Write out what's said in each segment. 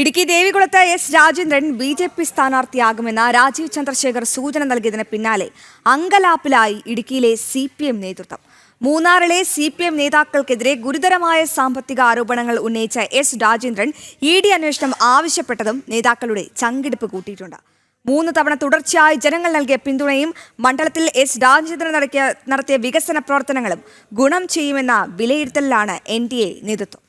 Idukki ദേവികുളത്ത് S Rajendran B J P സ്ഥാനാർത്ഥിയാകുമെന്ന Rajeev Chandrasekhar സൂചന നൽകിയതിന് പിന്നാലെ അങ്കലാപ്പിലായി ഇടുക്കിയിലെ സി പി എം നേതൃത്വം. മൂന്നാറിലെ സി പി എം നേതാക്കൾക്കെതിരെ ഗുരുതരമായ സാമ്പത്തിക ആരോപണങ്ങൾ ഉന്നയിച്ച എസ് രാജേന്ദ്രൻ ഇ ഡി അന്വേഷണം ആവശ്യപ്പെട്ടതും നേതാക്കളുടെ ചങ്കിടിപ്പ് കൂട്ടിയിട്ടുണ്ട്. മൂന്ന് തവണ തുടർച്ചയായി ജനങ്ങൾ നൽകിയ പിന്തുണയും മണ്ഡലത്തിൽ എസ് രാജേന്ദ്രൻ നടത്തിയ നടത്തിയ വികസന പ്രവർത്തനങ്ങളും ഗുണം ചെയ്യുമെന്ന വിലയിരുത്തലിലാണ് എൻ ഡി എ നേതൃത്വം.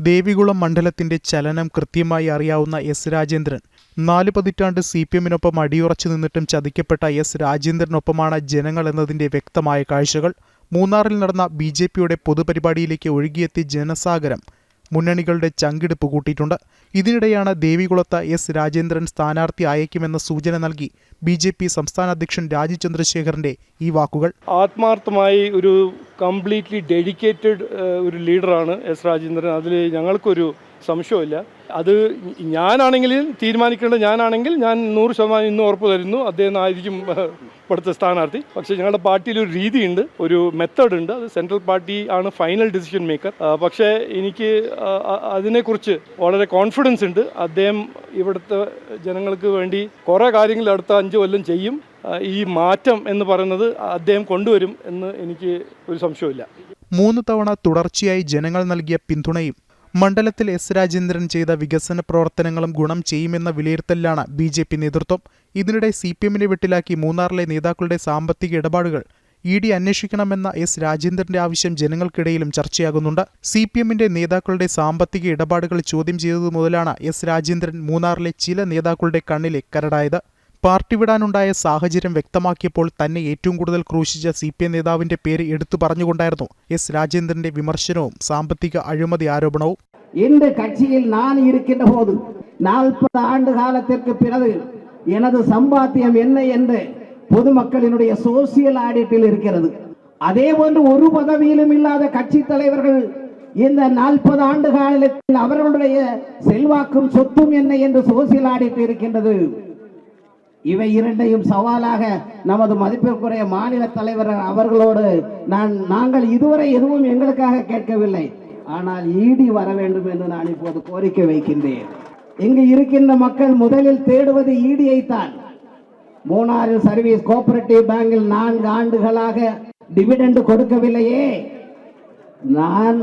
ദേവികുളം മണ്ഡലത്തിന്റെ ചലനം കൃത്യമായി അറിയാവുന്ന എസ് രാജേന്ദ്രൻ. നാല് പതിറ്റാണ്ട് സി പി എമ്മിനൊപ്പം അടിയുറച്ചു നിന്നിട്ടും ചതിക്കപ്പെട്ട എസ് രാജേന്ദ്രനൊപ്പമാണ് ജനങ്ങൾ എന്നതിന്റെ വ്യക്തമായ കാഴ്ചകൾ. മൂന്നാറിൽ നടന്ന ബി ജെ പിയുടെ പൊതുപരിപാടിയിലേക്ക് ഒഴുകിയെത്തി ജനസാഗരം മുന്നണികളുടെ ചങ്കിടിപ്പ് കൂട്ടിയിട്ടുണ്ട്. ഇതിനിടെയാണ് ദേവികുളത്ത് എസ് രാജേന്ദ്രൻ സ്ഥാനാർത്ഥി അയക്കുമെന്ന സൂചന നൽകി ബി ജെ പി സംസ്ഥാന അധ്യക്ഷൻ രാജീവ് ചന്ദ്രശേഖറിന്റെ ഈ വാക്കുകൾ. ആത്മാർത്ഥമായി ഒരു കംപ്ലീറ്റ്ലി ഡെഡിക്കേറ്റഡ് ഒരു ലീഡറാണ് എസ് രാജേന്ദ്രൻ. അതിൽ ഞങ്ങൾക്കൊരു സംശയമില്ല അത് ഞാനാണെങ്കിൽ തീരുമാനിക്കേണ്ടത് ഞാനാണെങ്കിൽ ഞാൻ നൂറ് ശതമാനം ഇന്ന് ഉറപ്പ് തരുന്നു. അദ്ദേഹം ആയിരിക്കും ഇവിടുത്തെ സ്ഥാനാർത്ഥി. പക്ഷേ ഞങ്ങളുടെ പാർട്ടിയിൽ ഒരു രീതിയുണ്ട് ഒരു മെത്തേഡ് ഉണ്ട്. അത് സെൻട്രൽ പാർട്ടി ആണ് ഫൈനൽ ഡിസിഷൻ മേക്കർ പക്ഷേ എനിക്ക് അതിനെക്കുറിച്ച് വളരെ കോൺഫിഡൻസ് ഉണ്ട്. അദ്ദേഹം ഇവിടുത്തെ ജനങ്ങൾക്ക് വേണ്ടി കുറേ കാര്യങ്ങൾ അടുത്ത അഞ്ച് കൊല്ലം ചെയ്യും. ഈ മാറ്റം എന്ന് പറയുന്നത് അദ്ദേഹം കൊണ്ടുവരും എന്ന് എനിക്ക് ഒരു സംശയമില്ല മൂന്ന് തവണ തുടർച്ചയായി ജനങ്ങൾ നൽകിയ പിന്തുണയും മണ്ഡലത്തിൽ എസ് രാജേന്ദ്രൻ ചെയ്ത വികസന പ്രവർത്തനങ്ങളും ഗുണം ചെയ്യുമെന്ന വിലയിരുത്തലിലാണ് ബി ജെ പി നേതൃത്വം. ഇതിനിടെ സി പി എമ്മിനെ വെട്ടിലാക്കി മൂന്നാറിലെ നേതാക്കളുടെ സാമ്പത്തിക ഇടപാടുകൾ. ഇ ഡി അന്വേഷിക്കണമെന്ന എസ് രാജേന്ദ്രന്റെ ആവശ്യം ജനങ്ങൾക്കിടയിലും ചർച്ചയാകുന്നുണ്ട്. സി പി എമ്മിന്റെ നേതാക്കളുടെ സാമ്പത്തിക ഇടപാടുകൾ ചോദ്യം ചെയ്തതു മുതലാണ് എസ് രാജേന്ദ്രൻ മൂന്നാറിലെ ചില നേതാക്കളുടെ കണ്ണിലെ കരടായത്. പാർട്ടി വിടാനുണ്ടായ സാഹചര്യം വ്യക്തമാക്കിയപ്പോൾ തന്നെ ഏറ്റവും കൂടുതൽ ക്രൂശിച്ച സി പി എം നേതാവിന്റെ പേര് എടുത്തു പറഞ്ഞുകൊണ്ടായിരുന്നു എസ് രാജേന്ദ്രന്റെ വിമർശനവും സാമ്പത്തിക അഴിമതി ആരോപണവും இந்த கட்சியில் நான் இருக்கின்ற போது நாற்பது ஆண்டு காலத்திற்கு பிறகு எனது சம்பாத்தியம் என்ன என்று பொதுமக்களினுடைய சோசியல் ஆடிட்டில் இருக்கிறது அதே போன்று ஒரு பதவியிலும் இல்லாத கட்சி தலைவர்கள் இந்த நாற்பது ஆண்டு காலத்தில் அவர்களுடைய செல்வாக்கும் சொத்தும் என்ன என்று சோசியல் ஆடிட் இருக்கின்றது இவை இரண்டையும் சவாலாக நமது மதிப்பிற்குரிய மாநில தலைவர் அவர்களோடு நான் நாங்கள் இதுவரை எதுவும் எங்களுக்காக கேட்கவில்லை. ஆனால் ஈடி வர வேண்டும் என்று நான் இப்போது கோரிக்கை வைக்கின்றேன். இங்கு இருக்கின்ற மக்கள் முதலில் தேடுவது ஈடியைத்தான் மூணாறில் சர்வீஸ் கோஆபரேட்டிவ் பேங்கில் நான்கு ஆண்டுகளாக டிவிடெண்ட் கொடுக்கவில்லையே. நான்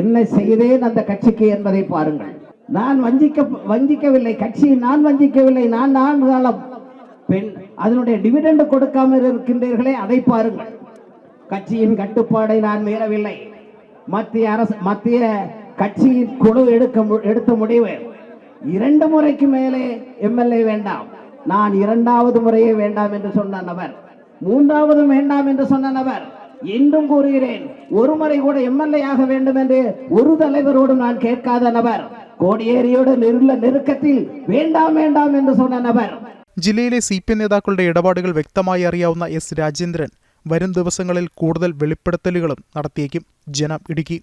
என்ன செய்தேன் அந்த கட்சிக்கு என்பதை பாருங்கள். நான் வஞ்சிக்க வஞ்சிக்கவில்லை கட்சியை நான் வஞ்சிக்கவில்லை நான் நான் காலம் பெண். அதனுடைய டிவிடெண்ட் கொடுக்காமல் இருக்கின்றீர்களே அதை பாருங்கள். கட்சியின் கட்டுப்பாடை நான் மீறவில்லை. மத்திய அரசு மத்திய கட்சியின் குழு எடுக்க மு- எடுத்த முடிவு. இரண்டு முறைக்கு மேலே எம்எல்ஏ வேண்டாம். நான் இரண்டாவது முறையே வேண்டாம் என்று சொன்ன நபர். மூன்றாவது வேண்டாம் என்று சொன்ன நபர். இன்றும் கூறுகிறேன் ஒரு முறை கூட எம்எல்ஏ ஆக வேண்டும் என்று ஒரு தலைவரோடும் நான் கேட்காத நபர். കോടിയേരിയുടെ നെരുക്കത്തിൽ വേണ്ടാം വേണ്ടാം എന്ന് സോണ നബർ. ജില്ലയിലെ സി പി നേതാക്കളുടെ ഇടപാടുകൾ വ്യക്തമായി അറിയാവുന്ന എസ് രാജേന്ദ്രൻ വരും ദിവസങ്ങളിൽ കൂടുതൽ വെളിപ്പെടുത്തലുകളും നടത്തിയേക്കും. ജനം ഇടുക്കി.